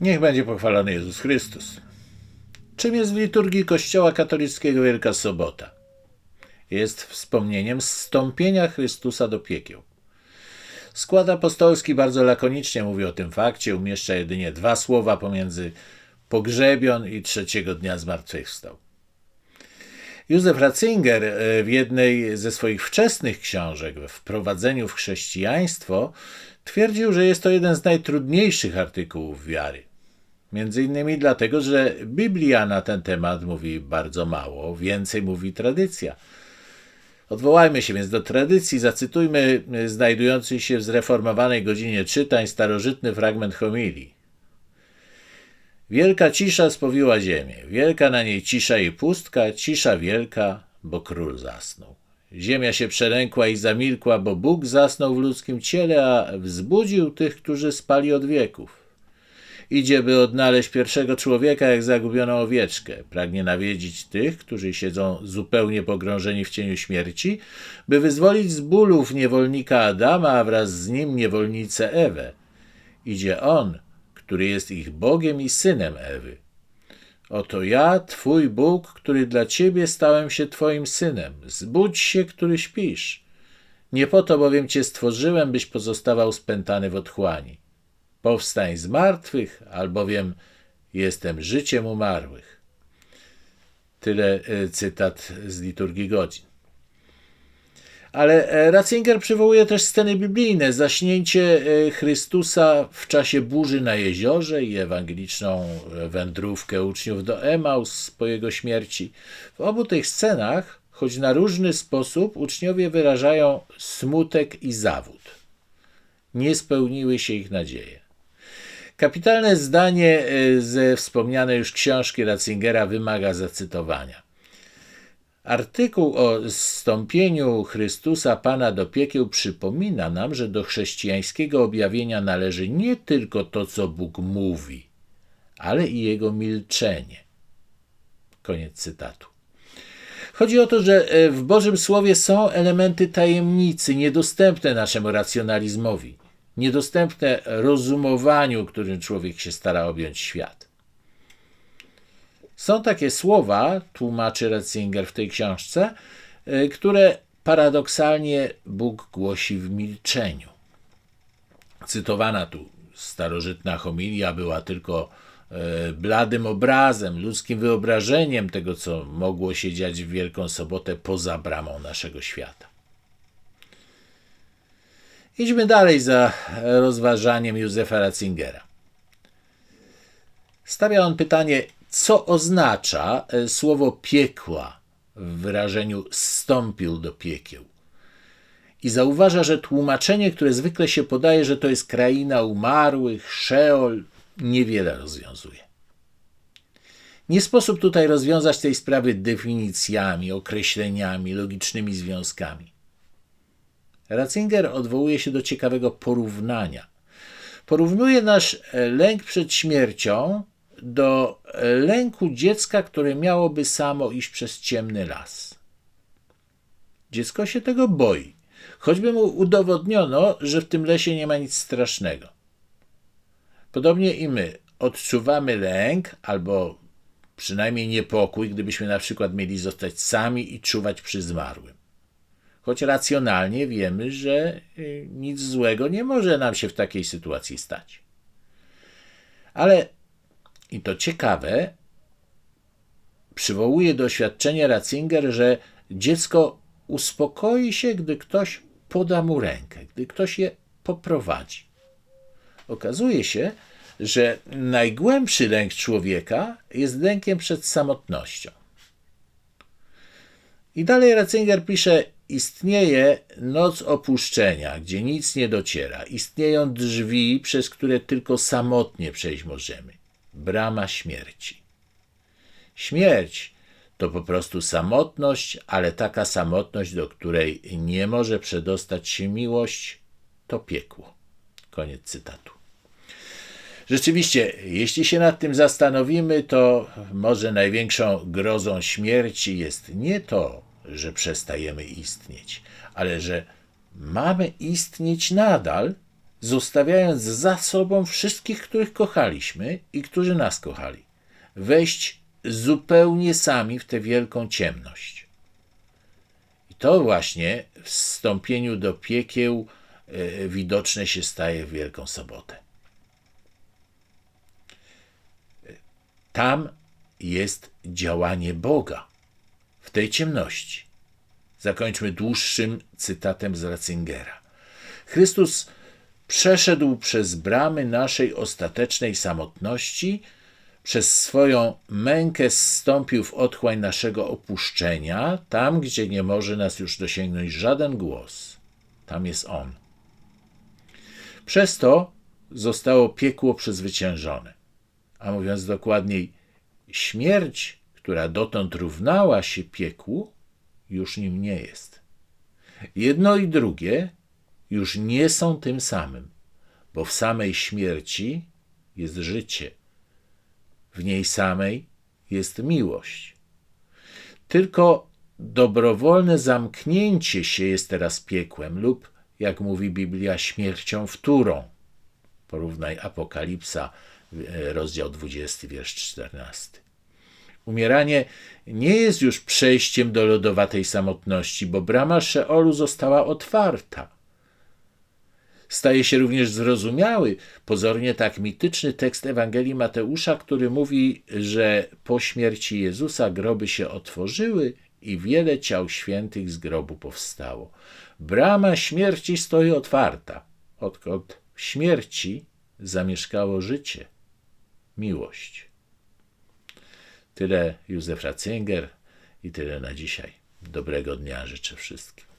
Niech będzie pochwalony Jezus Chrystus. Czym jest w liturgii Kościoła katolickiego Wielka Sobota? Jest wspomnieniem zstąpienia Chrystusa do piekieł. Skład apostolski bardzo lakonicznie mówi o tym fakcie, umieszcza jedynie dwa słowa pomiędzy pogrzebion i trzeciego dnia zmartwychwstał. Józef Ratzinger e, w jednej ze swoich wczesnych książek, w Wprowadzeniu w chrześcijaństwo, twierdził, że jest to jeden z najtrudniejszych artykułów wiary. Między innymi dlatego, że Biblia na ten temat mówi bardzo mało, więcej mówi tradycja. Odwołajmy się więc do tradycji, zacytujmy znajdujący się w zreformowanej godzinie czytań starożytny fragment homilii. Wielka cisza spowiła ziemię, wielka na niej cisza i pustka, cisza wielka, bo król zasnął. Ziemia się przelękła i zamilkła, bo Bóg zasnął w ludzkim ciele, a wzbudził tych, którzy spali od wieków. Idzie, by odnaleźć pierwszego człowieka jak zagubioną owieczkę. Pragnie nawiedzić tych, którzy siedzą zupełnie pogrążeni w cieniu śmierci, by wyzwolić z bólów niewolnika Adama, a wraz z nim niewolnicę Ewę. Idzie On, który jest ich Bogiem i Synem Ewy. Oto ja, Twój Bóg, który dla Ciebie stałem się Twoim Synem. Zbudź się, który śpisz. Nie po to bowiem Cię stworzyłem, byś pozostawał spętany w otchłani. Powstań z martwych, albowiem jestem życiem umarłych. Tyle e, cytat z liturgii godzin. Ale e, Ratzinger przywołuje też sceny biblijne, zaśnięcie e, Chrystusa w czasie burzy na jeziorze i ewangeliczną wędrówkę uczniów do Emaus po jego śmierci. W obu tych scenach, choć na różny sposób, uczniowie wyrażają smutek i zawód. Nie spełniły się ich nadzieje. Kapitalne zdanie e, ze wspomnianej już książki Ratzingera wymaga zacytowania. Artykuł o zstąpieniu Chrystusa Pana do piekieł przypomina nam, że do chrześcijańskiego objawienia należy nie tylko to, co Bóg mówi, ale i jego milczenie. Koniec cytatu. Chodzi o to, że e, w Bożym Słowie są elementy tajemnicy, niedostępne naszemu racjonalizmowi, niedostępne rozumowaniu, którym człowiek się stara objąć świat. Są takie słowa, tłumaczy Ratzinger w tej książce, y, które paradoksalnie Bóg głosi w milczeniu. Cytowana tu starożytna homilia była tylko y, bladym obrazem, ludzkim wyobrażeniem tego, co mogło się dziać w Wielką Sobotę poza bramą naszego świata. Idźmy dalej za rozważaniem Józefa Ratzingera. Stawia on pytanie, co oznacza e, słowo piekła w wyrażeniu stąpił do piekieł. I zauważa, że tłumaczenie, które zwykle się podaje, że to jest kraina umarłych, Szeol, niewiele rozwiązuje. Nie sposób tutaj rozwiązać tej sprawy definicjami, określeniami, logicznymi związkami. Ratzinger odwołuje się do ciekawego porównania. Porównuje nasz lęk przed śmiercią do lęku dziecka, które miałoby samo iść przez ciemny las. Dziecko się tego boi, choćby mu udowodniono, że w tym lesie nie ma nic strasznego. Podobnie i my odczuwamy lęk albo przynajmniej niepokój, gdybyśmy na przykład mieli zostać sami i czuwać przy zmarłym. Choć racjonalnie wiemy, że y, nic złego nie może nam się w takiej sytuacji stać. Ale i to ciekawe, przywołuje doświadczenie Ratzinger, że dziecko uspokoi się, gdy ktoś poda mu rękę, gdy ktoś je poprowadzi. Okazuje się, że najgłębszy lęk człowieka jest lękiem przed samotnością. I dalej Ratzinger pisze: Istnieje noc opuszczenia, gdzie nic nie dociera. Istnieją drzwi, przez które tylko samotnie przejść możemy brama śmierci. Śmierć to po prostu samotność, ale taka samotność, do której nie może przedostać się miłość, to piekło. Koniec cytatu. Rzeczywiście, jeśli się nad tym zastanowimy, to może największą grozą śmierci jest nie to, że przestajemy istnieć, ale że mamy istnieć nadal zostawiając za sobą wszystkich, których kochaliśmy i którzy nas kochali. Wejść zupełnie sami w tę wielką ciemność. I to właśnie w wstąpieniu do piekieł e, widoczne się staje w Wielką Sobotę. Tam jest działanie Boga w tej ciemności. Zakończmy dłuższym cytatem z Ratzingera. Chrystus przeszedł przez bramy naszej ostatecznej samotności, przez swoją mękę zstąpił w otchłań naszego opuszczenia, tam, gdzie nie może nas już dosięgnąć żaden głos. Tam jest On. Przez to zostało piekło przezwyciężone. A mówiąc dokładniej, śmierć, która dotąd równała się piekłu, już nim nie jest. Jedno i drugie już nie są tym samym, bo w samej śmierci jest życie, w niej samej jest miłość. Tylko dobrowolne zamknięcie się jest teraz piekłem lub, jak mówi Biblia, śmiercią wtórą. Porównaj Apokalipsa, e, rozdział 20, wiersz 14. Umieranie nie jest już przejściem do lodowatej samotności, bo brama Szeolu została otwarta. Staje się również zrozumiały, pozornie tak mityczny tekst Ewangelii Mateusza, który mówi, że po śmierci Jezusa groby się otworzyły i wiele ciał świętych z grobu powstało. Brama śmierci stoi otwarta, odkąd śmierci zamieszkało życie, miłość. Tyle Józef Ratzinger i tyle na dzisiaj. Dobrego dnia życzę wszystkim.